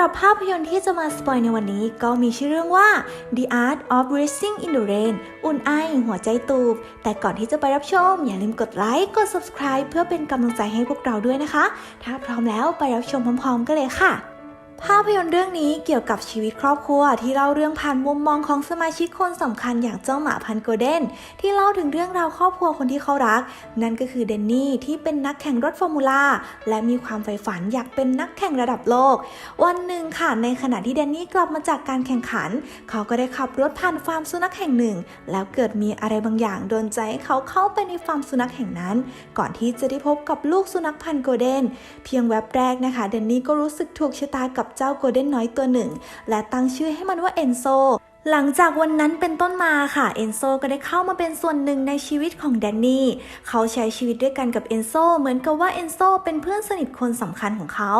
หรับภาพยนตร์ที่จะมาสปอยในวันนี้ก็มีชื่อเรื่องว่า The Art of Racing in the Rain อุ่นไอหัวใจตูบ แต่ก่อนที่จะไปรับชม อย่าลืมกดไลค์ กด subscribe เพื่อเป็นกำลังใจให้พวกเราด้วยนะคะ ถ้าพร้อมแล้วไปรับชมพร้อมๆกันเลยค่ะ ภาพยนตร์เรื่องนี้เกี่ยวกับชีวิตครอบครัว ที่เล่าเรื่องผ่านมุมมองของสมาชิกคนสำคัญอย่างเจ้าหมาพันโกลเด้น ที่เล่าถึงเรื่องราวครอบครัวคนที่เขารัก นั่นก็คือเดนนี่ที่เป็นนักแข่งรถฟอร์มูล่าและมีความใฝ่ฝันอยากเป็นนักแข่งระดับโลก วันหนึ่งค่ะในขณะที่เดนนี่กลับมาจากการแข่งขัน เขาก็ได้ขับรถผ่านฟาร์มสุนัขแห่งหนึ่ง แล้วเกิดมีอะไรบางอย่างโดนใจให้เขาเข้าไปในฟาร์มสุนัขแห่งนั้น ก่อนที่จะได้พบกับลูกสุนัขพันโกลเด้น เพียงแวบแรกนะคะเดนนี่ก็รู้สึกถูกชะตากับเจ้าโกลเด้นน้อยตัวหนึ่ง และตั้งชื่อให้มันว่าเอนโซหลังจากวันนั้นเป็นต้นมาค่ะเอนโซก็ได้เข้ามาเป็นส่วนหนึ่งในชีวิตของแดนนี่เขาใช้ชีวิตด้วยกันกับเอนโซเหมือนกับว่าเอนโซเป็นเพื่อนสนิทคนสำคัญของเขา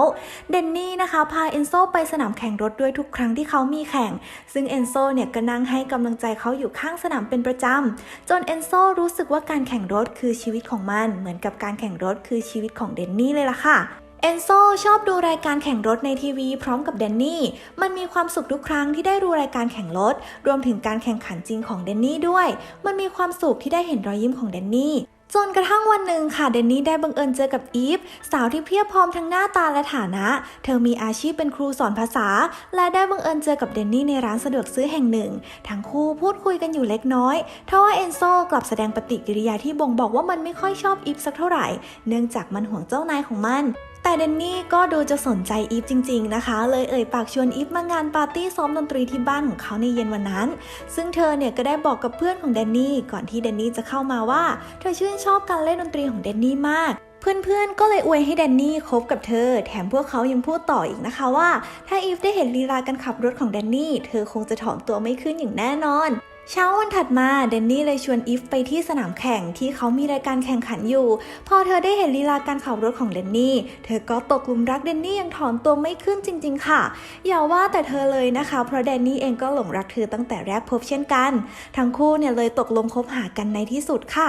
เดนนี่นะคะพาเอนโซไปสนามแข่งรถด้วยทุกครั้งที่เขามีแข่ง ซึ่งเอนโซเนี่ยก็นั่งให้กำลังใจเขาอยู่ข้างสนามเป็นประจำจนเอนโซรู้สึกว่าการแข่งรถคือชีวิตของมัน เหมือนกับการแข่งรถคือชีวิตของเดนนี่เลยล่ะค่ะ เอนโซชอบดูรายการแข่งรถในทีวีพร้อมกับเดนนี่ มันมีความสุขทุกครั้งที่ได้ดูรายการแข่งรถ รวมถึงการแข่งขันจริงของเดนนี่ด้วย มันมีความสุขที่ได้เห็นรอยยิ้มของเดนนี่จนกระทั่งวันหนึ่งค่ะเดนนี่ได้บังเอิญเจอกับอีฟ สาวที่เพียบพร้อมทั้งหน้าตาและฐานะ เธอมีอาชีพเป็นครูสอนภาษา และได้บังเอิญเจอกับเดนนี่ในร้านสะดวกซื้อแห่งหนึ่ง ทั้งคู่พูดคุยกันอยู่เล็กน้อยทว่าเอนโซกลับแสดงปฏิกิริยาที่บ่งบอกว่ามันไม่ค่อยชอบอีฟสักเท่าไหร่ เนื่องจากมันห่วงเจ้านายของมัน แต่เดนนี่ก็ดูจะสนใจอีฟจริง ๆ นะคะ เลยเอ่ยปากชวนอีฟมางานปาร์ตี้ซ้อมดนตรีที่บ้านของเขาในเย็นวันนั้น ซึ่งเธอเนี่ยก็ได้บอกกับเพื่อนของแดนนี่ก่อนที่แดนนี่จะเข้ามาว่า เธอชื่นชอบการเล่นดนตรีของแดนนี่มากเพื่อนๆ ก็เลยอวยให้แดนนี่คบกับเธอ แถมพวกเขายังพูดต่ออีกนะคะว่า ถ้าอีฟได้เห็นลีลาการขับรถของแดนนี่ เธอคงจะถอมตัวไม่ขึ้นอย่างแน่นอน เช้าวันถัดมาเดนนี่เลยชวนอีฟไปที่สนามแข่งที่เขามีรายการแข่งขันอยู่ พอเธอได้เห็นลีลาการขับรถของเดนนี่ เธอก็ตกหลุมรักเดนนี่ยังถอนตัวไม่ขึ้นจริง ๆ ค่ะ อย่าว่าแต่เธอเลยนะคะ เพราะแดนนี่เองก็หลงรักเธอตั้งแต่แรกพบเช่นกัน ทั้งคู่เนี่ยเลยตกลงคบหากันในที่สุดค่ะ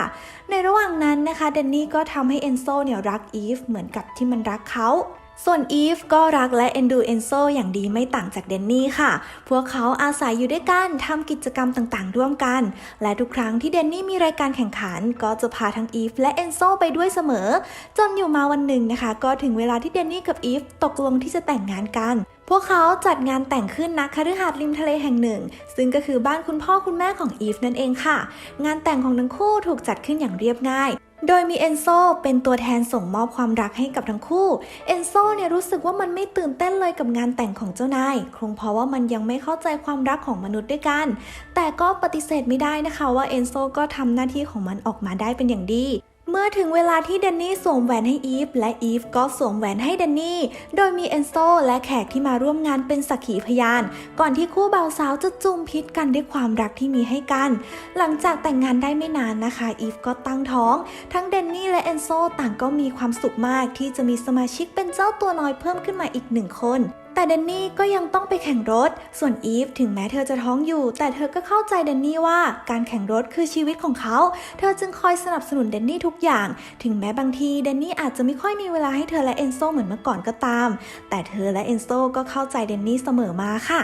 ในระหว่างนั้นนะคะเดนนี่ก็ทำให้เอนโซเนี่ยรักอีฟเหมือนกับที่มันรักเขา ส่วนอีฟก็รักและเอ็นดูเอนโซอย่างดีไม่ต่างจากเดนนี่ค่ะ พวกเขาอาศัยอยู่ด้วยกันทำกิจกรรมต่างๆ ร่วมกัน และทุกครั้งที่เดนนี่มีรายการแข่งขัน ก็จะพาทั้งอีฟและเอนโซไปด้วยเสมอ จนอยู่มาวันหนึ่งนะคะ ก็ถึงเวลาที่เดนนี่กับอีฟตกลงที่จะแต่งงานกันพวกเขาจัดงานแต่งขึ้นณคฤหาสน์ริมทะเลแห่งหนึ่ง ซึ่งก็คือบ้านคุณพ่อคุณแม่ของอีฟนั่นเองค่ะ งานแต่งของทั้งคู่ถูกจัดขึ้นอย่างเรียบง่าย โดยมีเอนโซเป็นตัวแทนส่งมอบความรักให้กับทั้งคู่ เอนโซเนี่ยรู้สึกว่ามันไม่ตื่นเต้นเลยกับงานแต่งของเจ้านาย คงเพราะว่ามันยังไม่เข้าใจความรักของมนุษย์ด้วยกัน แต่ก็ปฏิเสธไม่ได้นะคะว่าเอนโซก็ทำหน้าที่ของมันออกมาได้เป็นอย่างดี เมื่อถึงเวลาที่เดนนี่สวมแหวนให้อีฟและอีฟก็สวมแหวนให้เดนนี่ โดยมีเอนโซและแขกที่มาร่วมงานเป็นสักขีพยาน ก่อนที่คู่บ่าวสาวจะจุมพิษกันด้วยความรักที่มีให้กัน หลังจากแต่งงานได้ไม่นานนะคะ อีฟก็ตั้งท้อง ทั้งเดนนี่และเอนโซต่างก็มีความสุขมากที่จะมีสมาชิกเป็นเจ้าตัวน้อยเพิ่มขึ้นมาอีกหนึ่งคน แต่เดนนี่ก็ยังต้องไปแข่งรถ ส่วนอีฟถึงแม้เธอจะท้องอยู่ แต่เธอก็เข้าใจเดนนี่ว่าการแข่งรถคือชีวิตของเขา เธอจึงคอยสนับสนุนเดนนี่ทุกอย่าง ถึงแม้บางทีเดนนี่อาจจะไม่ค่อยมีเวลาให้เธอและเอนโซเหมือนเมื่อก่อนก็ตาม แต่เธอและเอนโซก็เข้าใจเดนนี่เสมอมาค่ะ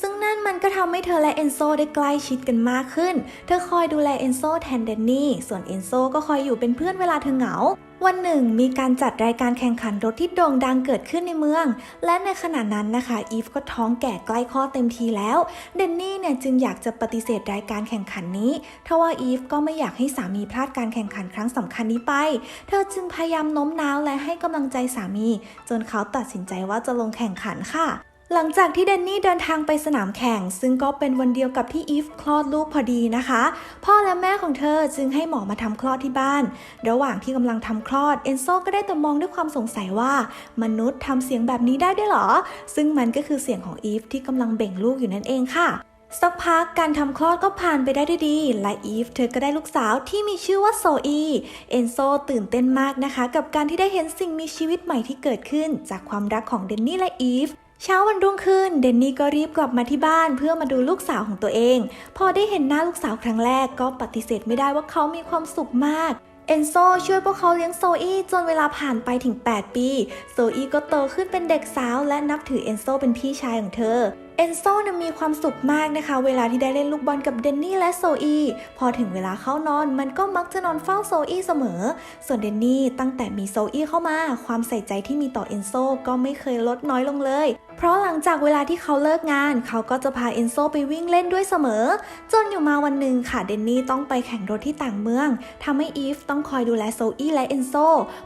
ซึ่งนั่นมันก็ทำให้เธอและเอนโซได้ใกล้ชิดกันมากขึ้น เธอคอยดูแลเอนโซแทนเดนนี่ ส่วนเอนโซก็คอยอยู่เป็นเพื่อนเวลาเธอเหงา วันหนึ่งมีการจัดรายการแข่งขันรถที่โด่งดังเกิดขึ้นในเมือง และในขณะนั้นนะคะ อีฟก็ท้องแก่ใกล้คลอดเต็มทีแล้ว เดนนี่เนี่ยจึงอยากจะปฏิเสธรายการแข่งขันนี้ทว่าอีฟก็ไม่อยากให้สามีพลาดการแข่งขันครั้งสำคัญนี้ไป เธอจึงพยายามโน้มน้าวและให้กำลังใจสามี จนเขาตัดสินใจว่าจะลงแข่งขันค่ะ หลังจากที่เดนนี่เดินทางไปสนามแข่ง ซึ่งก็เป็นวันเดียวกับที่อีฟคลอดลูกพอดีนะคะ พ่อและแม่ของเธอจึงให้หมอมาทำคลอดที่บ้าน ระหว่างที่กำลังทำคลอดเอนโซก็ได้แต่มองด้วยความสงสัยว่า มนุษย์ทำเสียงแบบนี้ได้ด้วยเหรอ ซึ่งมันก็คือเสียงของอีฟที่กำลังเบ่งลูกอยู่นั่นเองค่ะสักพักการทำคลอดก็ผ่านไปได้ด้วยดี และอีฟเธอก็ได้ลูกสาวที่มีชื่อว่าโซอีเอนโซตื่นเต้นมากนะคะ กับการที่ได้เห็นสิ่งมีชีวิตใหม่ที่เกิดขึ้น จากความรักของเดนนี่และอีฟ เช้าวันรุ่งขึ้นเดนนี่ก็รีบกลับมาที่บ้านเพื่อมาดูลูกสาวของตัวเอง พอได้เห็นหน้าลูกสาวครั้งแรกก็ปฏิเสธไม่ได้ว่าเขามีความสุขมาก เอนโซช่วยพวกเขาเลี้ยงโซอี้จนเวลาผ่านไปถึง 8 ปี โซอี้ก็โตขึ้นเป็นเด็กสาวและนับถือเอนโซเป็นพี่ชายของเธอเอนโซ่มีความสุขมากนะคะ เวลาที่ได้เล่นลูกบอลกับเดนนี่และโซอีพอถึงเวลาเข้านอนมันก็มักจะนอนเฝ้าโซอีเสมอ ส่วนเดนนี่ตั้งแต่มีโซอีเข้ามา ความใส่ใจที่มีต่อเอนโซก็ไม่เคยลดน้อยลงเลย เพราะหลังจากเวลาที่เขาเลิกงาน เขาก็จะพาเอนโซไปวิ่งเล่นด้วยเสมอ จนอยู่มาวันหนึ่งค่ะเดนนี่ต้องไปแข่งรถที่ต่างเมืองทำให้อีฟต้องคอยดูแลโซอี้และเอนโซ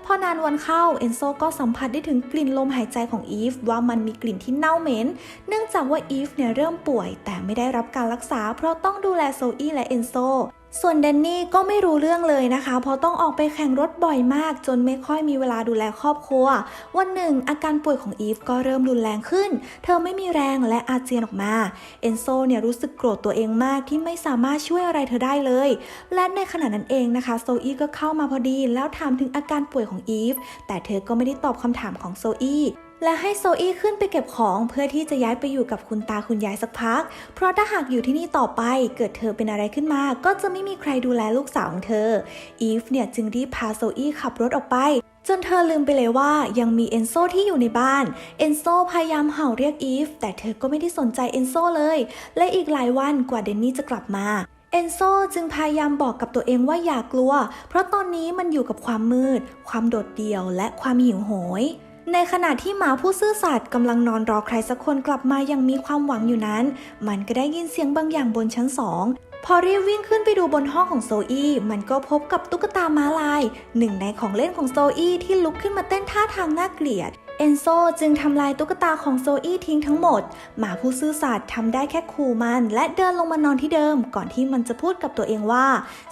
พอนานวันเข้าเอนโซก็สัมผัสได้ถึงกลิ่นลมหายใจของอีฟว่ามันมีกลิ่นที่เน่าเหม็น เนื่องจากว่าอีฟเนี่ยเริ่มป่วย แต่ไม่ได้รับการรักษา เพราะต้องดูแลโซอี้และเอนโซ ส่วนแดนนี่ก็ไม่รู้เรื่องเลยนะคะ เพราะต้องออกไปแข่งรถบ่อยมาก จนไม่ค่อยมีเวลาดูแลครอบครัว วันหนึ่ง อาการป่วยของอีฟก็เริ่มรุนแรงขึ้น เธอไม่มีแรงและอาเจียนออกมา เอนโซเนี่ยรู้สึกโกรธตัวเองมากที่ไม่สามารถช่วยอะไรเธอได้เลย และในขณะนั้นเองนะคะโซอี้ก็เข้ามาพอดี แล้วถามถึงอาการป่วยของอีฟแต่เธอก็ไม่ได้ตอบคำถามของโซอี้ และให้โซอี้ขึ้นไปเก็บของเพื่อที่จะย้ายไปอยู่กับคุณตาคุณยายสักพัก เพราะถ้าหากอยู่ที่นี่ต่อไปเกิดเธอเป็นอะไรขึ้นมา ก็จะไม่มีใครดูแลลูกสาวของเธอ อีฟเนี่ยจึงรีบพาโซอี้ขับรถออกไปจนเธอลืมไปเลยว่ายังมีเอนโซที่อยู่ในบ้าน เอนโซพยายามเห่าเรียกอีฟ แต่เธอก็ไม่ได้สนใจเอนโซเลย และอีกหลายวันกว่าเดนนี่จะกลับมา เอนโซจึงพยายามบอกกับตัวเองว่าอย่ากลัว เพราะตอนนี้มันอยู่กับความมืด ความโดดเดี่ยวและความหิวโหย ในขณะที่หมาผู้ซื่อสัตย์กำลังนอนรอใครสักคนกลับมายังมีความหวังอยู่นั้น มันก็ได้ยินเสียงบางอย่างบนชั้นสองพอรีบวิ่งขึ้นไปดูบนห้องของโซอี้มันก็พบกับตุ๊กตาม้าลาย หนึ่งในของเล่นของโซอี้ที่ลุกขึ้นมาเต้นท่าทางน่าเกลียด เอนโซจึงทำลายตุ๊กตาของโซอี้ทิ้งทั้งหมด หมาผู้ซื่อสัตย์ทำได้แค่ขู่มัน และเดินลงมานอนที่เดิม ก่อนที่มันจะพูดกับตัวเองว่า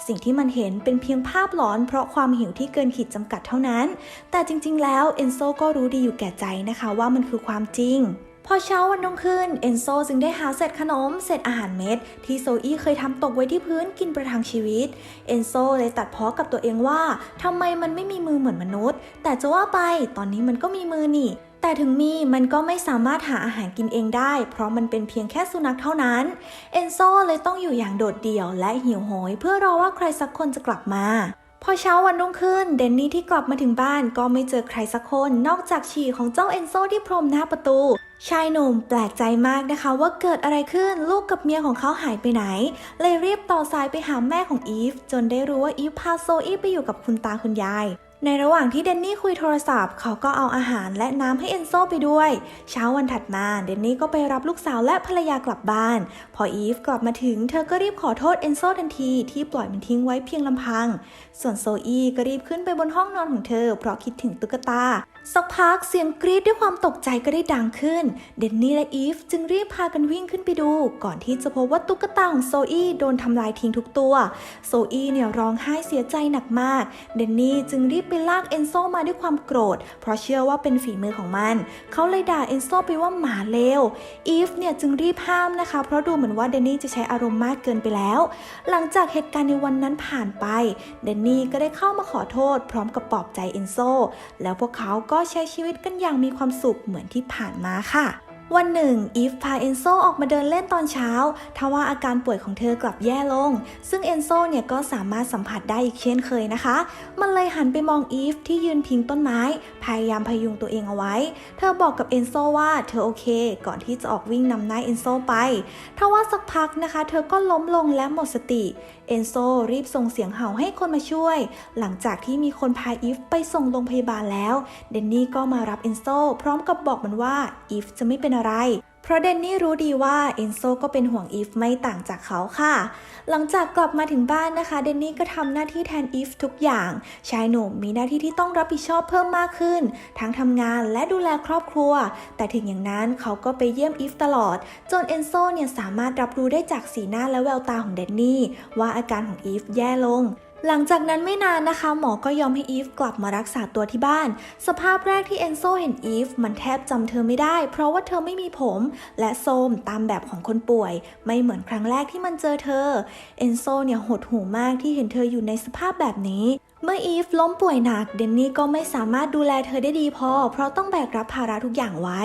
สิ่งที่มันเห็นเป็นเพียงภาพหลอน เพราะความหิวที่เกินขีดจำกัดเท่านั้น แต่จริง ๆ แล้วเอนโซก็รู้ดีอยู่แก่ใจนะคะว่ามันคือความจริง พอเช้าวันรุ่งขึ้นเอนโซจึงได้หาเศษขนมเศษอาหารเม็ด ที่โซอี้เคยทำตกไว้ที่พื้นกินประทังชีวิต เอนโซเลยตัดพ้อกับตัวเองว่าทำไมมันไม่มีมือเหมือนมนุษย์ แต่จะว่าไปตอนนี้มันก็มีมือนี่ แต่ถึงมีมันก็ไม่สามารถหาอาหารกินเองได้ เพราะมันเป็นเพียงแค่สุนัขเท่านั้น เอนโซเลยต้องอยู่อย่างโดดเดี่ยวและหิวโหย เพื่อรอว่าใครสักคนจะกลับมาพอเช้าวันรุ่งขึ้น เดนนี่ที่กลับมาถึงบ้านก็ไม่เจอใครสักคน นอกจากฉี่ของเจ้าเอนโซที่พรมหน้าประตู ชายหนุ่มแปลกใจมากนะคะว่าเกิดอะไรขึ้นลูกกับเมียของเขาหายไปไหน เลยรีบต่อสายไปหาแม่ของอีฟ จนได้รู้ว่าอีฟพาโซอี้ไปอยู่กับคุณตาคุณยาย ในระหว่างที่เดนนี่คุยโทรศัพท์ เขาก็เอาอาหารและน้ำให้เอนโซไปด้วย เช้าวันถัดมาเดนนี่ก็ไปรับลูกสาวและภรรยากลับบ้าน พออีฟกลับมาถึง เธอก็รีบขอโทษเอนโซทันทีที่ปล่อยมันทิ้งไว้เพียงลำพัง ส่วนโซอี้ก็รีบขึ้นไปบนห้องนอนของเธอ เพราะคิดถึงตุ๊กตา สักพักเสียงกรีดด้วยความตกใจก็ได้ดังขึ้น เดนนี่และอีฟจึงรีบพากันวิ่งขึ้นไปดู ก่อนที่จะพบว่าตุ๊กตาของโซอี้โดนทำลายทิ้งทุกตัว โซอี้เนี่ยร้องไห้เสียใจหนักมาก เดนนี่จึงรีบไปลากเอนโซมาด้วยความโกรธ เพราะเชื่อว่าเป็นฝีมือของมัน เขาเลยด่าเอนโซไปว่าหมาเลว อีฟเนี่ยจึงรีบห้ามนะคะ เพราะดูเหมือนว่าเดนนี่จะใช้อารมณ์มากเกินไปแล้ว หลังจากเหตุการณ์ในวันนั้นผ่านไป เดนนี่ก็ได้เข้ามาขอโทษ พร้อมกับปลอบใจเอนโซ แล้วพวกเขาก็็ใช้ชีวิตกันอย่างมีความสุขเหมือนที่ผ่านมาค่ะ วันหนึ่งอีฟพาเอนโซออกมาเดินเล่นตอนเช้าทว่าอาการป่วยของเธอกลับแย่ลง ซึ่งเอนโซเนี่ยก็สามารถสัมผัสได้อีกเช่นเคยนะคะ มันเลยหันไปมองอีฟที่ยืนพิงต้นไม้ พยายามพยุงตัวเองเอาไว้ เธอบอกกับเอนโซว่าเธอโอเค ก่อนที่จะออกวิ่งนำหน้าเอนโซไปทว่าสักพักนะคะ เธอก็ล้มลงและหมดสติเอนโซรีบส่งเสียงเห่าให้คนมาช่วย หลังจากที่มีคนพาอีฟไปส่งโรงพยาบาลแล้ว เดนนี่ก็มารับเอนโซพร้อมกับบอกมันว่าอีฟจะไม่เป็นอะไร เพราะเดนนี่รู้ดีว่าเอนโซก็เป็นห่วงอีฟไม่ต่างจากเขาค่ะ หลังจากกลับมาถึงบ้านนะคะ เดนนี่ก็ทำหน้าที่แทนอีฟทุกอย่าง ชายหนุ่มมีหน้าที่ที่ต้องรับผิดชอบเพิ่มมากขึ้น ทั้งทำงานและดูแลครอบครัว แต่ถึงอย่างนั้นเขาก็ไปเยี่ยมอีฟตลอด จนเอนโซเนี่ยสามารถรับรู้ได้จากสีหน้าและแววตาของเดนนี่ว่าอาการของอีฟแย่ลง หลังจากนั้นไม่นานนะคะ หมอก็ยอมให้อีฟกลับมารักษาตัวที่บ้าน สภาพแรกที่เอนโซเห็นอีฟมันแทบจำเธอไม่ได้ เพราะว่าเธอไม่มีผม และโซมตามแบบของคนป่วย ไม่เหมือนครั้งแรกที่มันเจอเธอ เอนโซเนี่ยหดหูมากที่เห็นเธออยู่ในสภาพแบบนี้ เมื่ออีฟล้มป่วยหนักเดนนี่ก็ไม่สามารถดูแลเธอได้ดีพอ เพราะต้องแบกรับภาระทุกอย่างไว้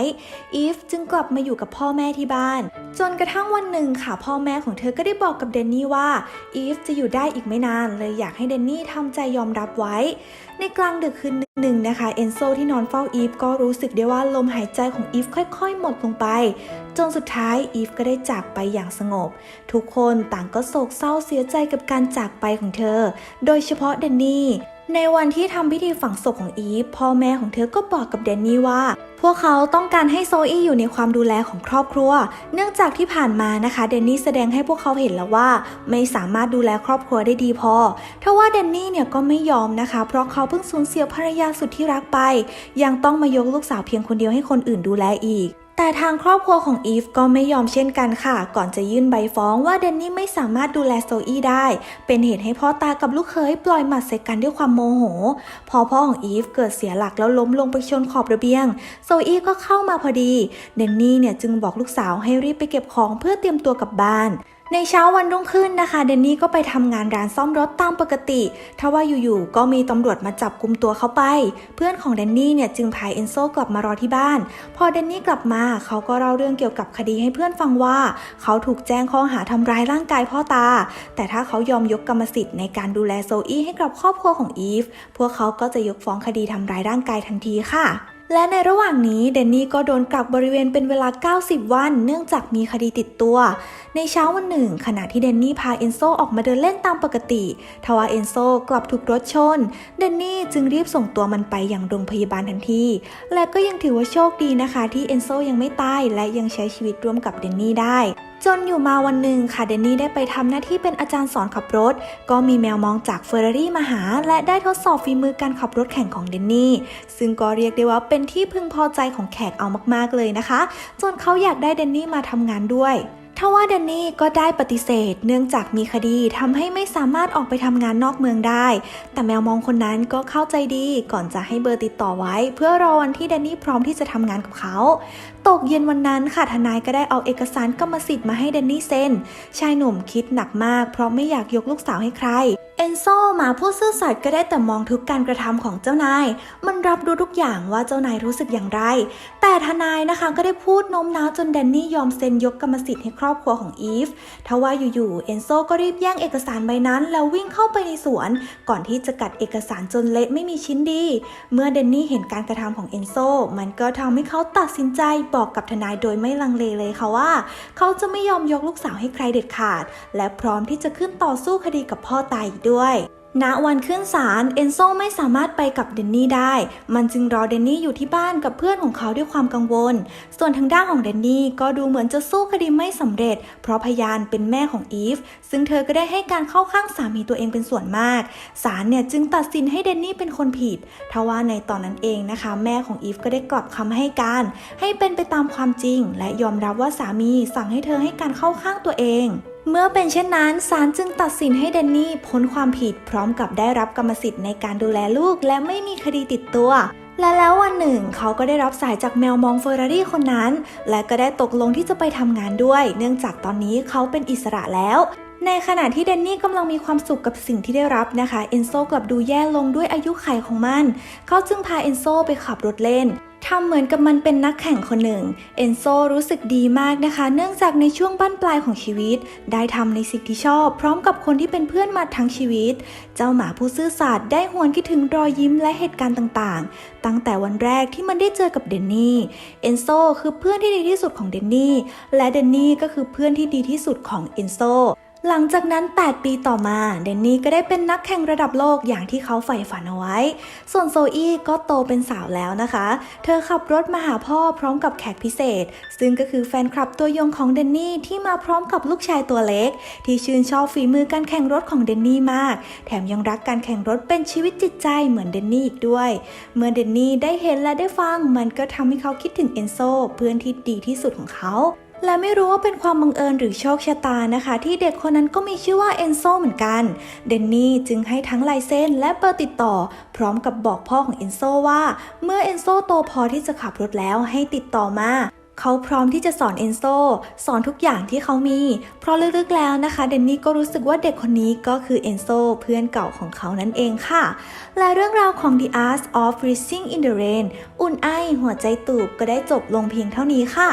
อีฟจึงกลับมาอยู่กับพ่อแม่ที่บ้าน จนกระทั่งวันหนึ่งค่ะพ่อแม่ของเธอก็ได้บอกกับเดนนี่ว่าอีฟจะอยู่ได้อีกไม่นาน เลยอยากให้เดนนี่ทำใจยอมรับไว้ ในกลางดึกคืนหนึ่งนะคะเอนโซที่นอนเฝ้าอีฟก็รู้สึกได้ว่าลมหายใจของอีฟค่อย ๆ หมดลงไป จนสุดท้ายอีฟก็ได้จากไปอย่างสงบ ทุกคนต่างก็โศกเศร้าเสียใจกับการจากไปของเธอ โดยเฉพาะเดนนี่ ในวันที่ทำพิธีฝังศพของอีฟพ่อแม่ของเธอก็บอกกับเดนนี่ว่า พวกเขาต้องการให้โซอี้อยู่ในความดูแลของครอบครัว เนื่องจากที่ผ่านมานะคะเดนนี่แสดงให้พวกเขาเห็นแล้วว่า ไม่สามารถดูแลครอบครัวได้ดีพอทว่าเดนนี่เนี่ยก็ไม่ยอมนะคะ เพราะเขาเพิ่งสูญเสียภรรยาสุดที่รักไป ยังต้องมายกลูกสาวเพียงคนเดียวให้คนอื่นดูแลอีก แต่ทางครอบครัวของอีฟก็ไม่ยอมเช่นกันค่ะ ก่อนจะยื่นใบฟ้องว่าเดนนี่ไม่สามารถดูแลโซอี้ได้ เป็นเหตุให้พ่อตากับลูกเขยปล่อยหมัดใส่กันด้วยความโมโห พอพ่อของอีฟเกิดเสียหลักแล้วล้มลงไปชนขอบระเบียง โซอี้ก็เข้ามาพอดี เดนนี่เนี่ยจึงบอกลูกสาวให้รีบไปเก็บของเพื่อเตรียมตัวกลับบ้าน ในเช้าวันรุ่งขึ้นนะคะเดนนี่ก็ไปทำงานร้านซ่อมรถตามปกติทว่าอยู่ๆก็มีตำรวจมาจับกุมตัวเขาไป เพื่อนของเดนนี่เนี่ยจึงพาเอนโซกลับมารอที่บ้าน พอเดนนี่กลับมาเขาก็เล่าเรื่องเกี่ยวกับคดีให้เพื่อนฟังว่า เขาถูกแจ้งข้อหาทำร้ายร่างกายพ่อตา แต่ถ้าเขายอมยกกรรมสิทธิ์ในการดูแลโซอี้ให้กับครอบครัวของอีฟพวกเขาก็จะยกฟ้องคดีทำร้ายร่างกายทันทีค่ะ และในระหว่างนี้เดนนี่ก็โดนกักบริเวณเป็นเวลา 90 วัน เนื่องจากมีคดีติดตัว ในเช้าวันหนึ่ง ขณะที่เดนนี่พาเอนโซออกมาเดินเล่นตามปกติ ทว่าเอนโซกลับถูกรถชน เดนนี่จึงรีบส่งตัวมันไปยังโรงพยาบาลทันที และก็ยังถือว่าโชคดีนะคะ ที่เอนโซยังไม่ตายและยังใช้ชีวิตร่วมกับเดนนี่ได้ จนอยู่มาวันหนึ่งค่ะเดนนี่ได้ไปทำหน้าที่เป็นอาจารย์สอนขับรถ ก็มีแมวมองจากเฟอร์รารี่มาหา และได้ทดสอบฝีมือการขับรถแข่งของเดนนี่ ซึ่งก็เรียกได้ว่าเป็นที่พึงพอใจของแขกเอามากๆเลยนะคะ จนเขาอยากได้เดนนี่มาทำงานด้วย ทว่าแดนนี่ก็ได้ปฏิเสธ เนื่องจากมีคดีทำให้ไม่สามารถออกไปทำงานนอกเมืองได้ แต่แมวมองคนนั้นก็เข้าใจดีก่อนจะให้เบอร์ติดต่อไว้ เพื่อรอวันที่แดนนี่พร้อมที่จะทำงานกับเขา ตกเย็นวันนั้นค่ะทนายก็ได้เอาเอกสารกรรมสิทธิ์มาให้แดนนี่เซ็นชายหนุ่มคิดหนักมาก เพราะไม่อยากยกลูกสาวให้ใคร เอนโซหมาผู้ซื่อสัตย์ก็ได้แต่มองทุกการกระทำของเจ้านาย มันรับรู้ทุกอย่างว่าเจ้านายรู้สึกอย่างไร แต่ทนายนะคะก็ได้พูดโน้มน้าวจนแดนนี่ยอมเซ็นยกกรรมสิทธิ์ให้ครอบครัวของอีฟทว่าอยู่ๆเอนโซก็รีบแย่งเอกสารใบนั้น แล้ววิ่งเข้าไปในสวน ก่อนที่จะกัดเอกสารจนเละไม่มีชิ้นดี เมื่อเดนนี่เห็นการกระทำของเอนโซมันก็ทำให้เขาตัดสินใจบอกกับทนายโดยไม่ลังเลเลยค่ะว่า เขาจะไม่ยอมยกลูกสาวให้ใครเด็ดขาด และพร้อมที่จะขึ้นต่อสู้คดีกับพ่อตายด้วยณวันขึ้นศาลเอนโซไม่สามารถไปกับเดนนี่ได้ มันจึงรอเดนนี่อยู่ที่บ้านกับเพื่อนของเขาด้วยความกังวล ส่วนทางด้านของเดนนี่ก็ดูเหมือนจะสู้คดีไม่สำเร็จ เพราะพยานเป็นแม่ของอีฟ ซึ่งเธอก็ได้ให้การเข้าข้างสามีตัวเองเป็นส่วนมาก ศาลเนี่ยจึงตัดสินให้เดนนี่เป็นคนผิด ทว่าในตอนนั้นเองนะคะ แม่ของอีฟก็ได้กลับคำให้การ ให้เป็นไปตามความจริง และยอมรับว่าสามีสั่งให้เธอให้การเข้าข้างตัวเอง เมื่อเป็นเช่นนั้นศาลจึงตัดสินให้เดนนี่พ้นความผิดพร้อมกับได้รับกรรมสิทธิ์ในการดูแลลูกและไม่มีคดีติดตัว และแล้ววันหนึ่ง เขาก็ได้รับสายจากแมวมองเฟอร์รารี่คนนั้น และก็ได้ตกลงที่จะไปทำงานด้วย เนื่องจากตอนนี้เขาเป็นอิสระแล้ว ในขณะที่เดนนี่กำลังมีความสุขกับสิ่งที่ได้รับนะคะเอนโซกลับดูแย่ลงด้วยอายุไขของมัน เขาจึงพาเอนโซไปขับรถเล่นทำเหมือนกับมันเป็นนักแข่งคนหนึ่ง เอนโซรู้สึกดีมากนะคะ เนื่องจากในช่วงบั้นปลายของชีวิต ได้ทำในสิ่งที่ชอบ พร้อมกับคนที่เป็นเพื่อนมาทั้งชีวิต เจ้าหมาผู้ซื่อสัตย์ได้หวนคิดถึงรอยยิ้มและเหตุการณ์ต่างๆ ตั้งแต่วันแรกที่มันได้เจอกับเดนนี่ เอนโซคือเพื่อนที่ดีที่สุดของเดนนี่ และเดนนี่ก็คือเพื่อนที่ดีที่สุดของเอนโซ หลังจากนั้น 8 ปีต่อมา เดนนี่ก็ได้เป็นนักแข่งระดับโลกอย่างที่เขาใฝ่ฝันเอาไว้ ส่วนโซอี้ก็โตเป็นสาวแล้วนะคะ เธอขับรถมาหาพ่อพร้อมกับแขกพิเศษ ซึ่งก็คือแฟนคลับตัวยงของเดนนี่ที่มาพร้อมกับลูกชายตัวเล็ก ที่ชื่นชอบฝีมือการแข่งรถของเดนนี่มาก แถมยังรักการแข่งรถเป็นชีวิตจิตใจเหมือนเดนนี่อีกด้วย เมื่อเดนนี่ได้เห็นและได้ฟังมันก็ทำให้เขาคิดถึงเอนโซเพื่อนที่ดีที่สุดของเขา และไม่รู้ว่าเป็นความบังเอิญหรือโชคชะตานะคะ ที่เด็กคนนั้นก็มีชื่อว่าเอนโซเหมือนกัน เดนนี่จึงให้ทั้งลายเส้นและเบอร์ติดต่อ พร้อมกับบอกพ่อของเอนโซว่า เมื่อเอนโซโตพอที่จะขับรถแล้วให้ติดต่อมาเขาพร้อมที่จะสอนเอนโซสอนทุกอย่างที่เขามี เพราะลึกๆแล้วนะคะ เดนนี่ก็รู้สึกว่าเด็กคนนี้ก็คือเอนโซเพื่อนเก่าของเขานั่นเองค่ะ และเรื่องราวของ The Art of Racing in the Rain อุ่นไอหัวใจตูบก็ได้จบลงเพียงเท่านี้ค่ะ